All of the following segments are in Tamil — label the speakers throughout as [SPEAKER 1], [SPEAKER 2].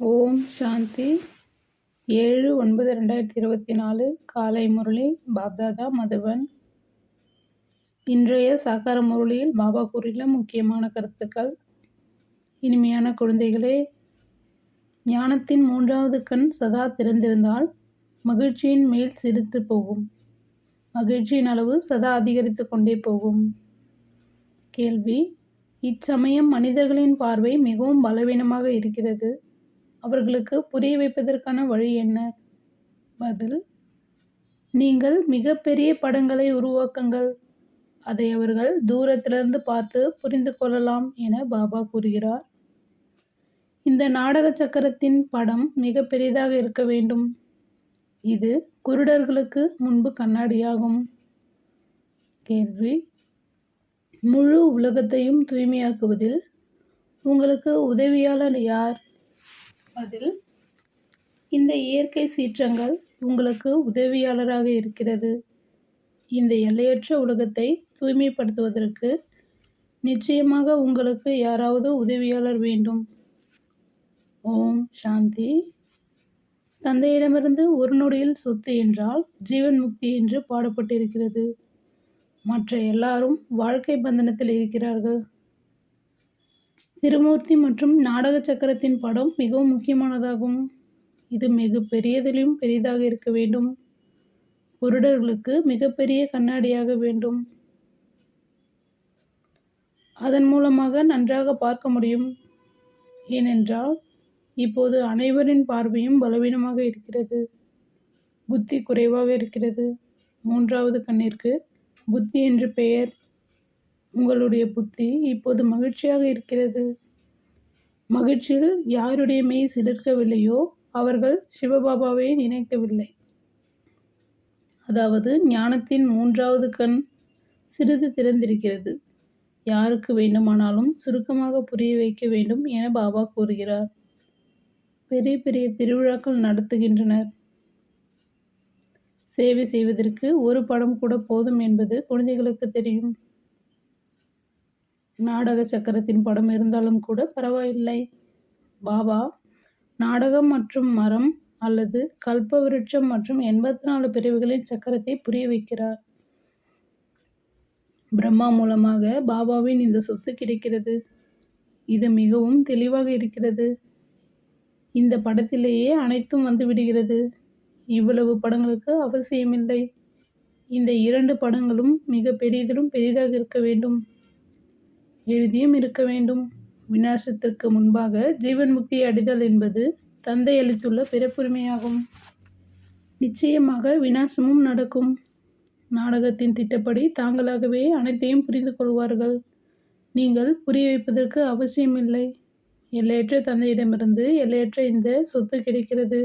[SPEAKER 1] ஓம் சாந்தி. ஏழு ஒன்பது ரெண்டாயிரத்தி இருபத்தி நாலு காலை முரளி பாப்தாதா மதுவன். இன்றைய சாக்கார முரளியில் பாபா கூறியுள்ள முக்கியமான கருத்துக்கள். இனிமையான குழந்தைகளே ஞானத்தின் மூன்றாவது கண் சதா திறந்திருந்தால் மகிழ்ச்சியின் மேல் சிரித்து போகும். மகிழ்ச்சியின் அளவு சதா அதிகரித்து கொண்டே போகும். கேள்வி இச்சமயம் மனிதர்களின் பார்வை மிகவும் பலவீனமாக இருக்கிறது. அவர்களுக்கு புரிய வைப்பதற்கான வழி என்ன? பதில் நீங்கள் மிகப்பெரிய படங்களை உருவாக்குங்கள். அதை அவர்கள் தூரத்திலிருந்து பார்த்து புரிந்து கொள்ளலாம் என பாபா கூறுகிறார். இந்த நாடக சக்கரத்தின் படம் மிக பெரியதாக இருக்க வேண்டும். இது குருடர்களுக்கு முன்பு கண்ணாடியாகும். கேள்வி முழு உலகத்தையும் தூய்மையாக்குவதில் உங்களுக்கு உதவியாளர் யார்? பதில் இந்த இயற்கை சீற்றங்கள் உங்களுக்கு உதவியாளராக இருக்கிறது. இந்த எல்லையற்ற உலகத்தை தூய்மைப்படுத்துவதற்கு நிச்சயமாக உங்களுக்கு யாராவது உதவியாளர் வேண்டும். ஓம் சாந்தி. தந்தையிடமிருந்து ஒரு நொடியில் சொத்து என்றால் ஜீவன் முக்தி என்று பாடப்பட்டிருக்கிறது. மற்ற எல்லாரும் வாழ்க்கை பந்தனத்தில் இருக்கிறார்கள். திருமூர்த்தி மற்றும் நாடக சக்கரத்தின் படம் மிகவும் முக்கியமானதாகும். இது மிக பெரியதிலும் பெரிதாக இருக்க வேண்டும். குருடர்களுக்கு மிகப்பெரிய கண்ணாடியாக வேண்டும். அதன் மூலமாக நன்றாக பார்க்க முடியும். ஏனென்றால் இப்போது அனைவரின் பார்வையும் பலவீனமாக இருக்கிறது. புத்தி குறைவாக இருக்கிறது. மூன்றாவது கண்ணிற்கு புத்தி என்று பெயர். உங்களுடைய புத்தி இப்போது மகிழ்ச்சியாக இருக்கிறது. மகிழ்ச்சியில் யாருடைய மெய் சிலிர்க்கவில்லையோ அவர்கள் சிவபாபாவை நினைக்கவில்லை. அதாவது ஞானத்தின் மூன்றாவது கண் சிறிது திறந்திருக்கிறது. யாருக்கு வேண்டுமானாலும் சுருக்கமாக புரிய வைக்க வேண்டும் என பாபா கூறுகிறார். பெரிய பெரிய திருவிழாக்கள் நடத்துகின்றனர். சேவை செய்வதற்கு ஒரு படம் கூட போதும் என்பது குழந்தைகளுக்கு தெரியும். நாடக சக்கரத்தின் படம் இருந்தாலும் கூட பரவாயில்லை. பாபா நாடகம் மற்றும் மரம் அல்லது கல்ப விருட்சம் மற்றும் எண்பத்தி நாலு பிரிவுகளின் சக்கரத்தை புரிய வைக்கிறார். பிரம்மா மூலமாக பாபாவின் இந்த சொத்து கிடைக்கிறது. இது மிகவும் தெளிவாக இருக்கிறது. இந்த படத்திலேயே அனைத்தும் வந்து விடுகிறது. இவ்வளவு படங்களுக்கு அவசியமில்லை. இந்த இரண்டு படங்களும் மிக பெரியதிலும் பெரிதாக இருக்க வேண்டும். எழுதியும் இருக்க வேண்டும். விநாசத்திற்கு முன்பாக ஜீவன் முக்தி அடைதல் என்பது தந்தை அளித்துள்ள பிறப்புரிமையாகும். நிச்சயமாக விநாசமும் நடக்கும். நாடகத்தின் திட்டப்படி தாங்களாகவே அனைத்தையும் புரிந்து கொள்வார்கள். நீங்கள் புரிய வைப்பதற்கு அவசியமில்லை. எல்லையற்ற தந்தையிடமிருந்து எல்லையற்ற இந்த சொத்து கிடைக்கிறது.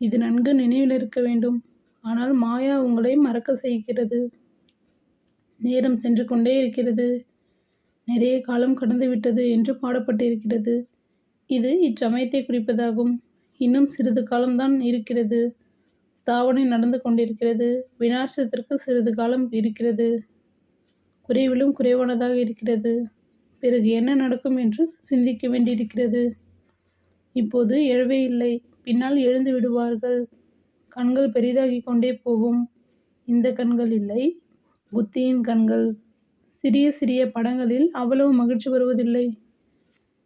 [SPEAKER 1] இது நன்கு நினைவில் இருக்க வேண்டும். ஆனால் மாயா உங்களை மறக்க செய்கிறது. நேரம் சென்று கொண்டே இருக்கிறது. நிறைய காலம் கடந்துவிட்டது என்று பாடப்பட்டிருக்கிறது. இது இச்சமயத்தை குறிப்பதாகும். இன்னும் சிறிது காலம்தான் இருக்கிறது. ஸ்தாபனை நடந்து கொண்டிருக்கிறது. விநாசத்திற்கு சிறிது காலம் இருக்கிறது. குறைவிலும் குறைவானதாக இருக்கிறது. பிறகு என்ன நடக்கும் என்று சிந்திக்க வேண்டியிருக்கிறது. இப்போது எழவே இல்லை. பின்னால் எழுந்து விடுவார்கள். கண்கள் பெரிதாகி கொண்டே போகும். இந்த கண்கள் இல்லை. புத்தியின் கண்கள். சிறிய சிறிய படங்களில் அவ்வளவு மகிழ்ச்சி வருவதில்லை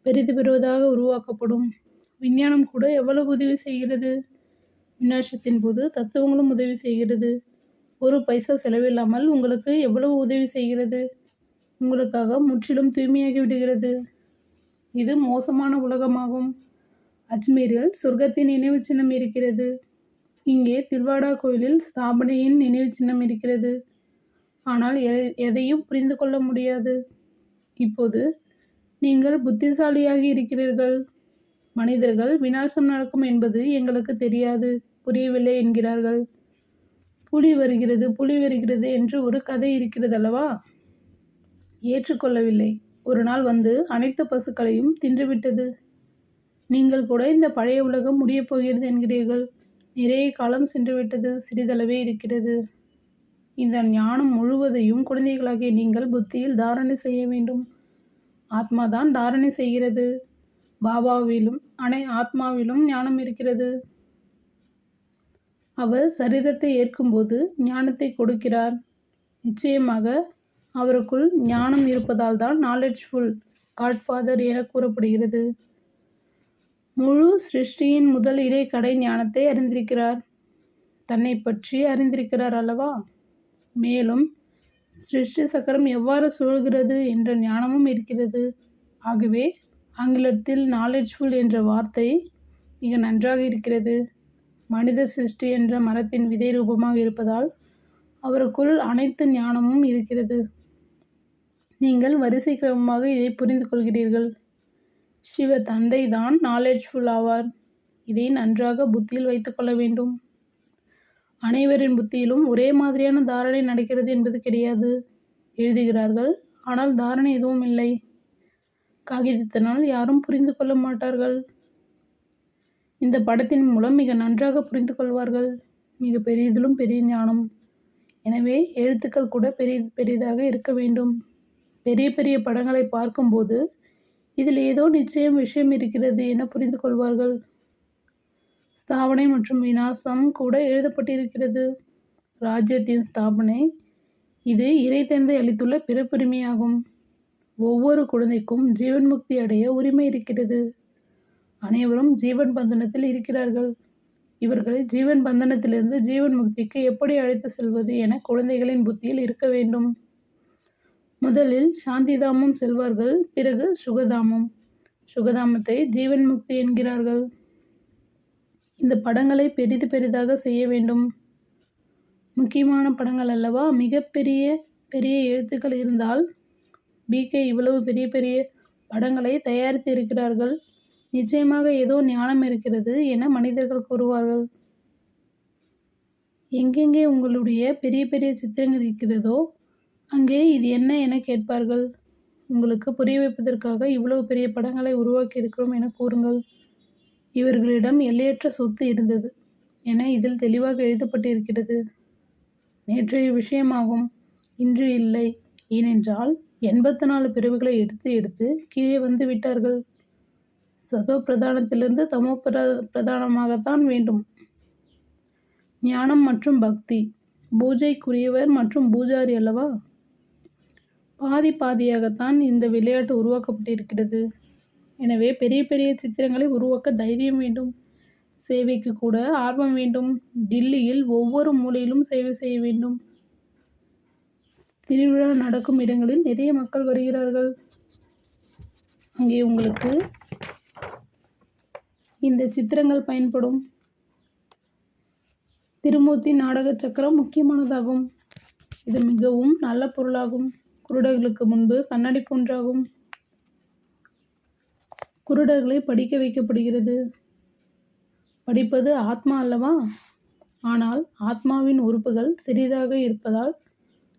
[SPEAKER 1] பெரிது பெறுவதாக உருவாக்கப்படும். விஞ்ஞானம் கூட எவ்வளவு உதவி செய்கிறது? விநாசத்தின் போது தத்துவங்களும் உதவி செய்கிறது. ஒரு பைசா செலவில்லாமல் உங்களுக்கு எவ்வளவு உதவி செய்கிறது? உங்களுக்காக முற்றிலும் தூய்மையாகி விடுகிறது. இது மோசமான உலகமாகும். அஜ்மீரில் சொர்க்கத்தின் நினைவு சின்னம் இருக்கிறது. இங்கே தில்வாடா கோயிலில் ஸ்தாபனையின் நினைவு சின்னம் இருக்கிறது. ஆனால் எதையும் புரிந்து கொள்ள முடியாது. இப்போது நீங்கள் புத்திசாலியாகி இருக்கிறீர்கள். மனிதர்கள் விநாசம் நடக்கும் என்பது எங்களுக்கு தெரியாது. புரியவில்லை என்கிறார்கள். புலி வருகிறது புலி வருகிறது என்று ஒரு கதை இருக்கிறது அல்லவா ஏற்றுக்கொள்ளவில்லை. ஒரு நாள் வந்து அனைத்து பசுக்களையும் தின்றுவிட்டது. நீங்கள் கூட இந்த பழைய உலகம் முடியப் போகிறது என்கிறீர்கள். நிறைய காலம் சென்றுவிட்டது சிறிதளவே இருக்கிறது. இந்த ஞானம் முழுவதையும் குழந்தைகளாகிய நீங்கள் புத்தியில் தாரணை செய்ய வேண்டும். ஆத்மா தான் தாரணை செய்கிறது. பாபாவிலும் அனை ஆத்மாவிலும் ஞானம் இருக்கிறது. அவர் சரீரத்தை ஏற்கும்போது ஞானத்தை கொடுக்கிறார். நிச்சயமாக அவருக்குள் ஞானம் இருப்பதால் தான் நாலெட்ஜ்ஃபுல் காட்ஃபாதர் என கூறப்படுகிறது. முழு சிருஷ்டியின் முதல் இடைக்கடை ஞானத்தை அறிந்திருக்கிறார். தன்னை பற்றி அறிந்திருக்கிறார் அல்லவா? மேலும் சிருஷ்டி சக்கரம் எவ்வாறு சுழல்கிறது என்ற ஞானமும் இருக்கிறது. ஆகவே ஆங்கிலத்தில் நாலெட்ஜ்ஃபுல் என்ற வார்த்தை மிக நன்றாக இருக்கிறது. மனித சிருஷ்டி என்ற மரத்தின் விதை ரூபமாக இருப்பதால் அவருக்குள் அனைத்து ஞானமும் இருக்கிறது. நீங்கள் வரிசை கிரமமாக இதை புரிந்து கொள்கிறீர்கள் சிவ தந்தை தான் நாலெட்ஜ்ஃபுல் ஆவார். இதை நன்றாக புத்தியில் வைத்துக்கொள்ள வேண்டும். அனைவரின் புத்தியிலும் ஒரே மாதிரியான தாரணை நடக்கிறது என்பது கிடையாது எழுதுகிறார்கள். ஆனால் தாரணை எதுவும் இல்லை. காகிதத்தினால் யாரும் புரிந்து கொள்ள மாட்டார்கள். இந்த படத்தின் மூலம் மிக நன்றாக புரிந்து கொள்வார்கள். மிக பெரியதிலும் பெரிய ஞானம். எனவே எழுத்துக்கள் கூட பெரிய பெரிதாக இருக்க வேண்டும். பெரிய பெரிய படங்களை பார்க்கும்போது இதில் ஏதோ நிச்சயம் விஷயம் இருக்கிறது என புரிந்து கொள்வார்கள். ஸ்தாபனை மற்றும் விநாசம் கூட எழுதப்பட்டிருக்கிறது. ராஜ்யத்தின் ஸ்தாபனை இது இறை தந்தை அளித்துள்ள பிறப்புரிமையாகும். ஒவ்வொரு குழந்தைக்கும் ஜீவன் முக்தி அடைய உரிமை இருக்கிறது. அனைவரும் ஜீவன் பந்தனத்தில் இருக்கிறார்கள். இவர்களை ஜீவன் பந்தனத்திலிருந்து ஜீவன் முக்திக்கு எப்படி அழைத்து செல்வது என குழந்தைகளின் புத்தியில் இருக்க வேண்டும். முதலில் சாந்திதாமம் செல்வார்கள் பிறகு சுகதாமம். சுகதாமத்தை ஜீவன் முக்தி என்கிறார்கள். இந்த படங்களை பெரிது பெரிதாக செய்ய வேண்டும். முக்கியமான படங்கள் அல்லவா? மிகப்பெரிய பெரிய எழுத்துக்கள் இருந்தால் பிகே இவ்வளவு பெரிய பெரிய படங்களை தயாரித்து இருக்கிறார்கள். நிச்சயமாக ஏதோ ஞானம் இருக்கிறது என மனிதர்கள் கூறுவார்கள். எங்கெங்கே உங்களுடைய பெரிய பெரிய சித்திரங்கள் இருக்கிறதோ அங்கே இது என்ன என கேட்பார்கள். உங்களுக்கு புரிய வைப்பதற்காக இவ்வளவு பெரிய படங்களை உருவாக்கி இருக்கிறோம் என கூறுங்கள். இவர்களிடம் எல்லையற்ற சொத்து இருந்தது. என இதில் தெளிவாக எழுதப்பட்டிருக்கிறது. நேற்றைய விஷயமாகும். இன்று இல்லை. ஏனென்றால் எண்பத்தி நாலு பிரிவுகளை எடுத்து எடுத்து கீழே வந்து விட்டார்கள். சதோ பிரதானத்திலிருந்து தமோ பிர பிரதானமாகத்தான் வேண்டும். ஞானம் மற்றும் பக்தி. பூஜைக்குரியவர் மற்றும் பூஜாரி அல்லவா? பாதி பாதியாகத்தான் இந்த விளையாட்டு உருவாக்கப்பட்டிருக்கிறது. எனவே பெரிய பெரிய சித்திரங்களை உருவாக்க தைரியம் வேண்டும். சேவைக்கு கூட ஆர்வம் வேண்டும். டில்லியில் ஒவ்வொரு மூலையிலும் சேவை செய்ய வேண்டும். திருவிழா நடக்கும் இடங்களில் நிறைய மக்கள் வருகிறார்கள். அங்கே உங்களுக்கு இந்த சித்திரங்கள் பயன்படும். திருமூர்த்தி நாடக சக்கரம் முக்கியமானதாகும். இது மிகவும் நல்ல பொருளாகும். குருடர்களுக்கு முன்பு கண்ணாடி போன்றாகும். குருடர்களை படிக்க வைக்கப்படுகிறது. படிப்பது ஆத்மா அல்லவா? ஆனால் ஆத்மாவின் உறுப்புகள் சிறிதாக இருப்பதால்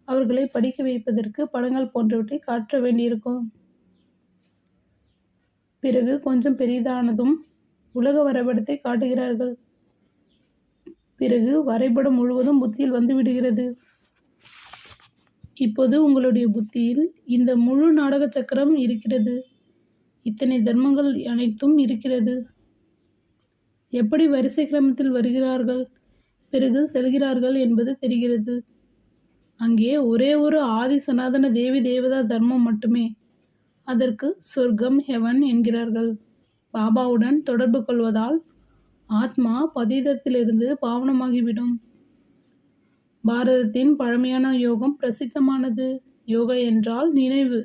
[SPEAKER 1] அவர்களை படிக்க வைப்பதற்கு படங்கள் போன்றவற்றை காட்ட வேண்டியிருக்கும். பிறகு கொஞ்சம் பெரிதானதும் உலக வரைபடத்தை காட்டுகிறார்கள். பிறகு வரைபடம் முழுவதும் புத்தியில் வந்து விடுகிறது. இப்போது உங்களுடைய புத்தியில் இந்த முழு நாடக சக்கரம் இருக்கிறது. இத்தனை தர்மங்கள் அனைத்தும் இருக்கிறது. எப்படி வரிசை கிரமத்தில் வருகிறார்கள் பிறகு செல்கிறார்கள் என்பது தெரிகிறது. அங்கே ஒரே ஒரு ஆதி சனாதன தேவி தேவதா தர்மம் மட்டுமே. அதற்கு சொர்க்கம் ஹெவன் என்கிறார்கள். பாபாவுடன் தொடர்பு கொள்வதால் ஆத்மா பதீதத்திலிருந்து பாவனமாகிவிடும். பாரதத்தின் பழமையான யோகம் பிரசித்தமானது. யோகா என்றால் நினைவு.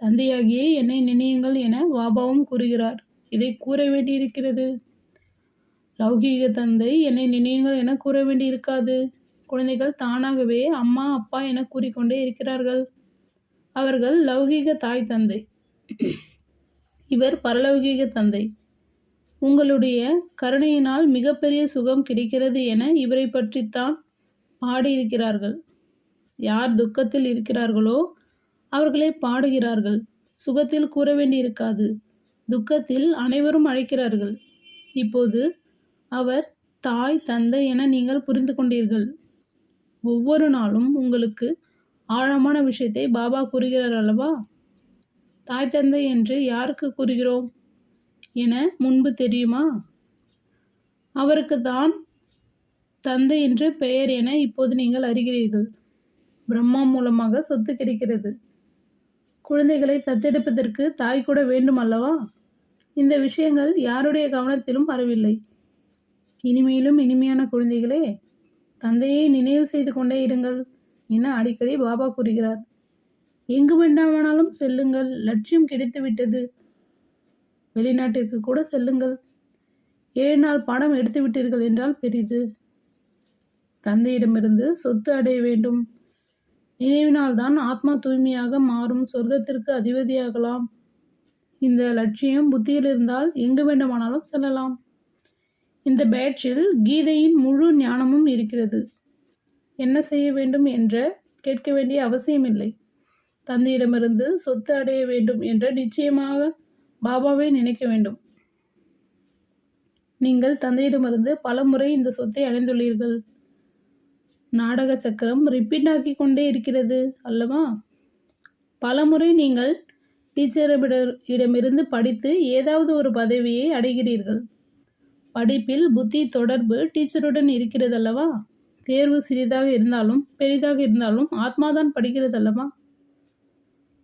[SPEAKER 1] தந்தையாகியே என்னை நினையுங்கள் என வாபாவும் கூறுகிறார். இதை கூற வேண்டியிருக்கிறது. லௌகீக தந்தை என்னை நினையுங்கள் என கூற வேண்டியிருக்காது. குழந்தைகள் தானாகவே அம்மா அப்பா என கூறிக்கொண்டே இருக்கிறார்கள். அவர்கள் லௌகீக தாய் தந்தை. இவர் பரலௌகீக தந்தை. உங்களுடைய கருணையினால் மிகப்பெரிய சுகம் கிடைக்கிறது என இவரை பற்றித்தான் பாடியிருக்கிறார்கள். யார் துக்கத்தில் இருக்கிறார்களோ அவர்களே பாடுகிறார்கள். சுகத்தில் கூற வேண்டியிருக்காது. துக்கத்தில் அனைவரும் அழைக்கிறார்கள். இப்போது அவர் தாய் தந்தை என நீங்கள் புரிந்து கொண்டீர்கள். ஒவ்வொரு நாளும் உங்களுக்கு ஆழமான விஷயத்தை பாபா கூறுகிறார் அல்லவா? தாய் தந்தை என்று யாருக்கு கூறுகிறோம்? என முன்பு தெரியுமா? அவருக்கு தான் தந்தை என்று பெயர் என இப்போது நீங்கள் அறிகிறீர்கள். பிரம்மா மூலமாக சொத்து கிடைக்கிறது. குழந்தைகளை தத்தெடுப்பதற்கு தாய் கூட வேண்டும் அல்லவா? இந்த விஷயங்கள் யாருடைய கவனத்திலும் வரவில்லை இனிமேலும் இனிமையான குழந்தைகளே தந்தையை நினைவு செய்து கொண்டே இருங்கள் என அடிக்கடி பாபா கூறுகிறார். எங்கு வேண்டாமானாலும் செல்லுங்கள். லட்சியம் கிடைத்துவிட்டது. வெளிநாட்டிற்கு கூட செல்லுங்கள். ஏழு நாள் பாடம் எடுத்து விட்டீர்கள் என்றால் பெரிது. தந்தையிடமிருந்து சொத்து அடைய வேண்டும். நினைவினால்தான் ஆத்மா தூய்மையாக மாறும். சொர்க்கத்திற்கு அதிபதியாகலாம். இந்த லட்சியம் புத்தியில் இருந்தால் எங்கு வேண்டுமானாலும் செல்லலாம். இந்த பேட்சில் கீதையின் முழு ஞானமும் இருக்கிறது. என்ன செய்ய வேண்டும் என்ற கேட்க வேண்டிய அவசியமில்லை. தந்தையிடமிருந்து சொத்து அடைய வேண்டும் என்ற நிச்சயமாக பாபாவை நினைக்க வேண்டும். நீங்கள் தந்தையிடமிருந்து பல முறை இந்த சொத்தை அடைந்துள்ளீர்கள். நாடக சக்கரம் ரிப்பீட் ஆக்கி கொண்டே இருக்கிறது அல்லவா? பலமுறை நீங்கள் நீங்கள் டீச்சரிடமிருந்து படித்து ஏதாவது ஒரு பதவியை அடைகிறீர்கள். படிப்பில் புத்தி தொடர்பு டீச்சருடன் இருக்கிறது அல்லவா? தேர்வு சிறிதாக இருந்தாலும் பெரிதாக இருந்தாலும் ஆத்மாதான் படிக்கிறது அல்லவா?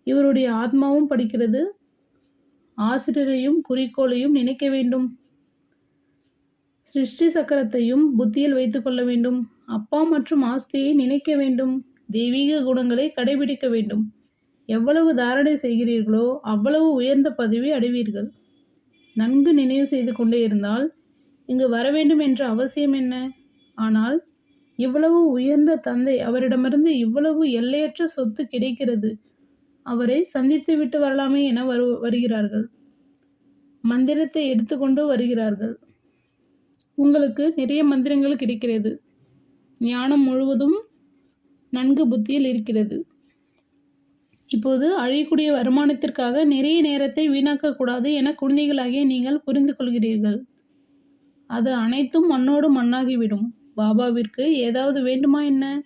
[SPEAKER 1] இவருடைய ஆத்மாவும் படிக்கிறது. ஆசிரியரையும் குறிக்கோளையும் நினைக்க வேண்டும். சிருஷ்டி சக்கரத்தையும் புத்தியில் வைத்துக்கொள்ள வேண்டும். அப்பா மற்றும் ஆஸ்தியை நினைக்க வேண்டும். தெய்வீக குணங்களை கடைபிடிக்க வேண்டும். எவ்வளவு தாரணை செய்கிறீர்களோ அவ்வளவு உயர்ந்த பதவி அடைவீர்கள். நன்கு நினைவு செய்து கொண்டே இருந்தால் இங்கு வர வேண்டும் என்ற அவசியம் என்ன? ஆனால் இவ்வளவு உயர்ந்த தந்தை அவரிடமிருந்து இவ்வளவு எல்லையற்ற சொத்து கிடைக்கிறது. அவரை சந்தித்து விட்டு வரலாமே என வரு வருகிறார்கள். மந்திரத்தை எடுத்துக்கொண்டு வருகிறார்கள். உங்களுக்கு நிறைய மந்திரங்கள் கிடைக்கிறது. ஞானம் முழுவதும் நன்கு புத்தியில் இருக்கிறது. இப்போது அழியக்கூடிய வருமானத்திற்காக நிறைய நேரத்தை வீணாக்கக்கூடாது என குழந்தைகளாகிய நீங்கள் புரிந்து கொள்கிறீர்கள். அது அனைத்தும் மண்ணோடு மண்ணாகிவிடும். பாபாவிற்கு ஏதாவது வேண்டுமா என்ன?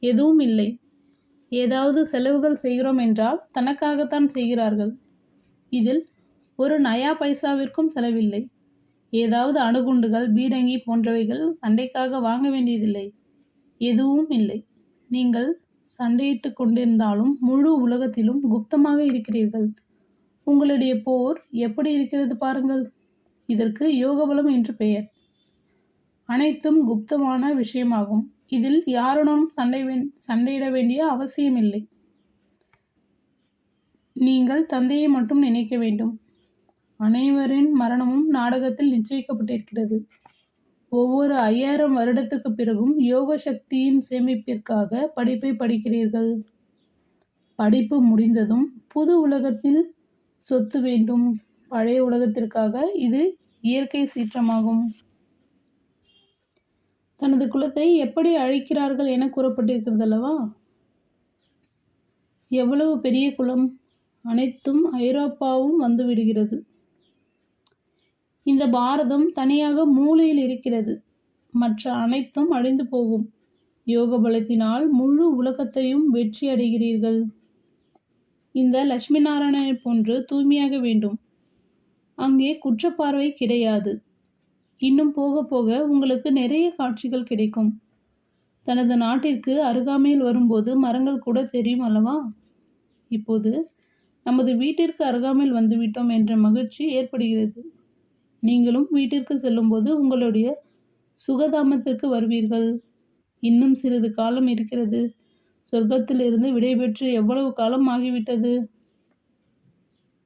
[SPEAKER 1] எதுவும் இல்லை. ஏதாவது செலவுகள் செய்கிறோம் என்றால் தனக்காகத்தான் செய்கிறார்கள். இதில் ஒரு நயா பைசாவிற்கும் செலவில்லை. ஏதாவது அணுகுண்டுகள் பீரங்கி போன்றவைகள் சண்டைக்காக வாங்க வேண்டியதில்லை. எதுவும் இல்லை. நீங்கள் சண்டையிட்டு கொண்டிருந்தாலும் முழு உலகத்திலும் குப்தமாக இருக்கிறீர்கள். உங்களுடைய போர் எப்படி இருக்கிறது பாருங்கள். இதற்கு யோகபலம் என்று பெயர். அனைத்தும் குப்தமான விஷயமாகும். இதில் யாருடனும் சண்டை சண்டையிட வேண்டிய அவசியமில்லை. நீங்கள் தந்தையை மட்டும் நினைக்க வேண்டும். அனைவரின் மரணமும் நாடகத்தில் நிச்சயிக்கப்பட்டிருக்கிறது. ஒவ்வொரு ஐயாயிரம் வருடத்துக்கு பிறகும் யோக சக்தியின் சேமிப்பிற்காக படிப்பை படிக்கிறீர்கள். படிப்பு முடிந்ததும் புது உலகத்தில் சொத்து வேண்டும். பழைய உலகத்திற்காக இது இயற்கை சீற்றமாகும். தனது குலத்தை எப்படி அழைக்கிறார்கள் என கூறப்பட்டிருக்கிறது அல்லவா? எவ்வளவு பெரிய குலம்? அனைத்தும் ஐரோப்பாவும் வந்துவிடுகிறது இந்த பாரதம் தனியாக மூலையில் இருக்கிறது. மற்ற அனைத்தும் அழிந்து போகும். யோக பலத்தினால் முழு உலகத்தையும் வெற்றி அடைகிறீர்கள். இந்த லட்சுமி நாராயணனை போன்று தூய்மையாக வேண்டும். அங்கே குற்றப்பார்வை கிடையாது. இன்னும் போக போக உங்களுக்கு நிறைய காட்சிகள் கிடைக்கும். தனது நாட்டிற்கு அருகாமையில் வரும்போது மரங்கள் கூட தெரியும் அல்லவா? இப்போது நமது வீட்டிற்கு அருகாமையில் வந்துவிட்டோம் என்ற மகிழ்ச்சி ஏற்படுகிறது. நீங்களும் வீட்டிற்கு செல்லும்போது உங்களுடைய சுகதாமத்திற்கு வருவீர்கள். இன்னும் சிறிது காலம் இருக்கிறது. சொர்க்கத்திலிருந்து விடைபெற்று எவ்வளவு காலம் ஆகிவிட்டது?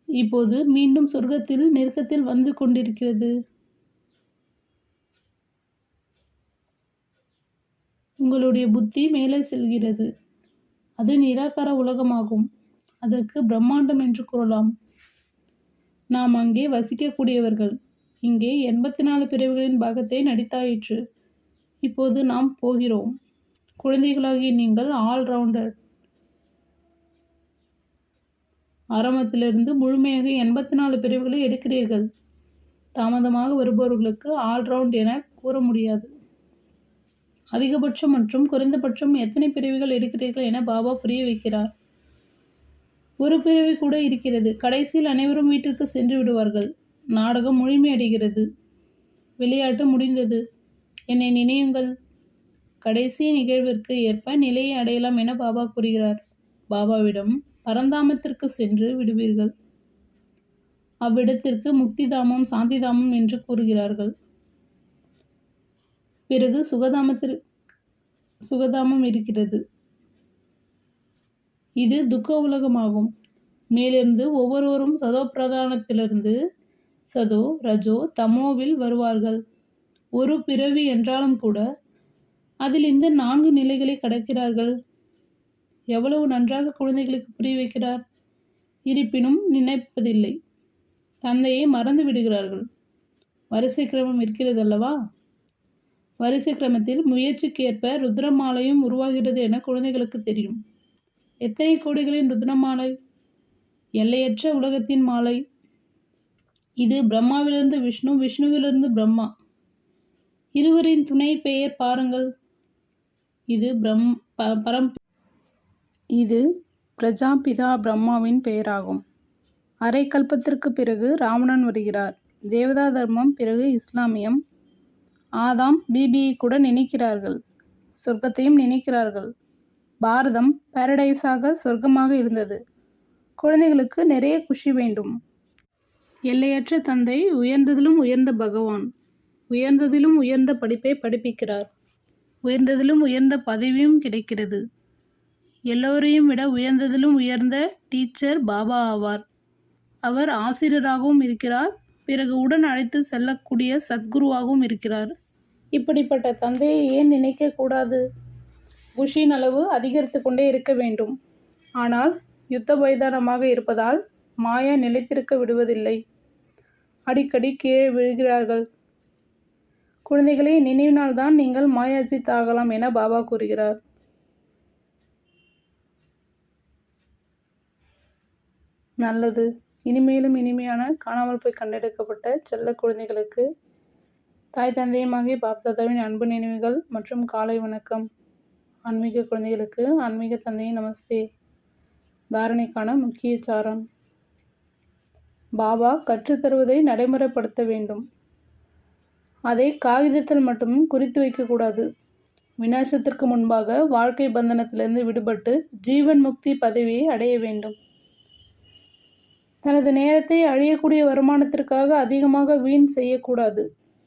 [SPEAKER 1] இப்போது மீண்டும் சொர்க்கத்தில் நெருக்கத்தில் வந்து கொண்டிருக்கிறது. உங்களுடைய புத்தி மேலே செல்கிறது. அது நிராகார உலகமாகும். அதற்கு பிரம்மாண்டம் என்று கூறலாம். நாம் அங்கே வசிக்கக்கூடியவர்கள். இங்கே எண்பத்தி நாலு பிரிவுகளின் பாகத்தை நடித்தாயிற்று. இப்போது நாம் போகிறோம். குழந்தைகளாகிய நீங்கள் ஆல்ரவுண்டர். ஆரம்பத்திலிருந்து முழுமையாக எண்பத்தி நாலு பிரிவுகளை எடுக்கிறீர்கள். தாமதமாக வருபவர்களுக்கு ஆல்ரவுண்ட் என கூற முடியாது. அதிகபட்சம் மற்றும் குறைந்தபட்சம் எத்தனை பிரிவுகள் எடுக்கிறீர்கள் என பாபா புரிய வைக்கிறார். ஒரு பிரிவு கூட இருக்கிறது. கடைசியில் அனைவரும் வீட்டிற்கு சென்று விடுவார்கள். நாடகம் முழுமையடைகிறது. விளையாட்டு முடிந்தது. என்னை நினையுங்கள். கடைசி நிகழ்விற்கு ஏற்ப நிலையை அடையலாம் என பாபா கூறுகிறார். பாபாவிடம் பரந்தாமத்திற்கு சென்று விடுவீர்கள். அவ்விடத்திற்கு முக்திதாமம் சாந்திதாமம் என்று கூறுகிறார்கள். பிறகு சுகதாமத்தில் சுகதாமம் இருக்கிறது. இது துக்க உலகமாகும். மேலிருந்து ஒவ்வொருவரும் சதோப்பிரதானத்திலிருந்து சதோ ரஜோ தமோவில் வருவார்கள். ஒரு பிறவி என்றாலும் கூட அதில் இந்த நான்கு நிலைகளை கடக்கிறார்கள். எவ்வளவு நன்றாக குழந்தைகளுக்கு புரிய வைக்கிறார். இருப்பினும் நினைப்பதில்லை. தந்தையை மறந்து விடுகிறார்கள். வரிசை கிரமம் இருக்கிறது அல்லவா வரிசை கிரமத்தில் முயற்சிக்கேற்ப ருத்ரமாலையும் உருவாகிறது என குழந்தைகளுக்கு தெரியும். எத்தனை கோடிகளின் ருத்ரமாலை? எல்லையற்ற உலகத்தின் மாலை. இது பிரம்மாவிலிருந்து விஷ்ணு விஷ்ணுவிலிருந்து பிரம்மா. இருவரின் துணை பெயர் பாருங்கள். இது பிரம் ப- பரம் இது பிரஜாபிதா பிரம்மாவின் பெயராகும். அரை கல்பத்திற்கு பிறகு ராவணன் வருகிறார். தேவதா தர்மம் பிறகு இஸ்லாமியம். ஆதாம் பிபியை கூட நினைக்கிறார்கள். சொர்க்கத்தையும் நினைக்கிறார்கள். பாரதம் பாரடைஸாக சொர்க்கமாக இருந்தது. குழந்தைகளுக்கு நிறைய குஷி வேண்டும். எல்லையற்ற தந்தை உயர்ந்ததிலும் உயர்ந்த பகவான் உயர்ந்ததிலும் உயர்ந்த படிப்பை படிப்பிக்கிறார். உயர்ந்ததிலும் உயர்ந்த பதவியும் கிடைக்கிறது. எல்லோரையும் விட உயர்ந்ததிலும் உயர்ந்த டீச்சர் பாபா ஆவார். அவர் ஆசிரியராகவும் இருக்கிறார். பிறகு உடன் அழைத்து செல்லக்கூடிய சத்குருவாகவும் இருக்கிறார். இப்படிப்பட்ட தந்தையை ஏன் நினைக்கக்கூடாது குஷியின் அளவு அதிகரித்து கொண்டே இருக்க வேண்டும். ஆனால் யுத்த மைதானமாக இருப்பதால் மாயா நிலைத்திருக்க விடுவதில்லை. அடிக்கடி கீழே விழுகிறார்கள். குழந்தைகளை நினைவினால்தான் நீங்கள் மாயாஜித் ஆகலாம் என பாபா கூறுகிறார். நல்லது. இனிமேலும் இனிமையான காணாமல் போய் கண்டெடுக்கப்பட்ட செல்ல குழந்தைகளுக்கு தாய் தந்தையுமாகிய பாப்தாதாவின் அன்பு நினைவுகள் மற்றும் காலை வணக்கம். ஆன்மீக குழந்தைகளுக்கு ஆன்மீக தந்தையின் நமஸ்தே. தாரணைக்கான முக்கிய சாரம். பாபா கற்றுத்தருவதை நடைமுறைப்படுத்த வேண்டும். அதை காகிதத்தில் மட்டும் குறித்து வைக்கக்கூடாது விநாசத்திற்கு முன்பாக வாழ்க்கை பந்தனத்திலிருந்து விடுபட்டு ஜீவன் முக்தி பதவியை அடைய வேண்டும். தனது நேரத்தை அழியக்கூடிய வருமானத்திற்காக அதிகமாக வீண் செய்யக்கூடாது.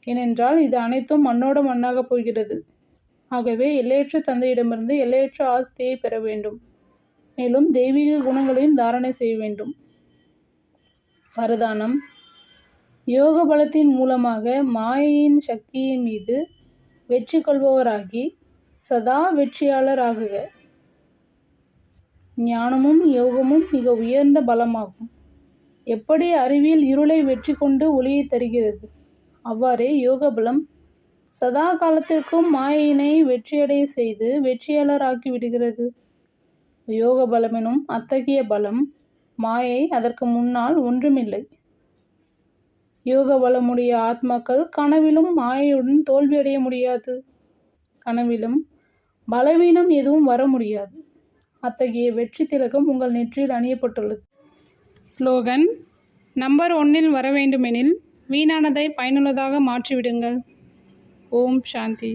[SPEAKER 1] ஏனென்றால் இது அனைத்தும் மண்ணோட மண்ணாக போகிறது. ஆகவே எல்லையற்ற தந்தையிடமிருந்து எல்லையற்ற ஆஸ்தியை பெற வேண்டும். மேலும் தெய்வீக குணங்களையும் தாரணை செய்ய வேண்டும். வரதானம் யோக பலத்தின் மூலமாக மாயையின் சக்தியின் மீது வெற்றி கொள்பவராகி சதா வெற்றியாளர் ஆகுக ஞானமும் யோகமும் மிக உயர்ந்த பலமாகும். எப்படி அறிவியல் இருளை வெற்றி கொண்டு ஒளியை தருகிறது? அவ்வாறே யோக பலம் சதா காலத்திற்கும் மாயினை வெற்றியடைய செய்து வெற்றியாளராக்கி விடுகிறது. யோக பலமெனும் அத்தகைய பலம் மாயை அதற்கு முன்னால் ஒன்றுமில்லை. யோக பலமுடைய ஆத்மாக்கள் கனவிலும் மாயையுடன் தோல்வியடைய முடியாது. கனவிலும் பலவீனம் எதுவும் வர முடியாது. அத்தகைய வெற்றி திலகம் உங்கள் நெற்றியில் அணியப்பட்டுள்ளது. ஸ்லோகன் நம்பர் ஒன்னில் வர வேண்டுமெனில் வீணானதை பயனுள்ளதாக மாற்றிவிடுங்கள். ஓம் சாந்தி.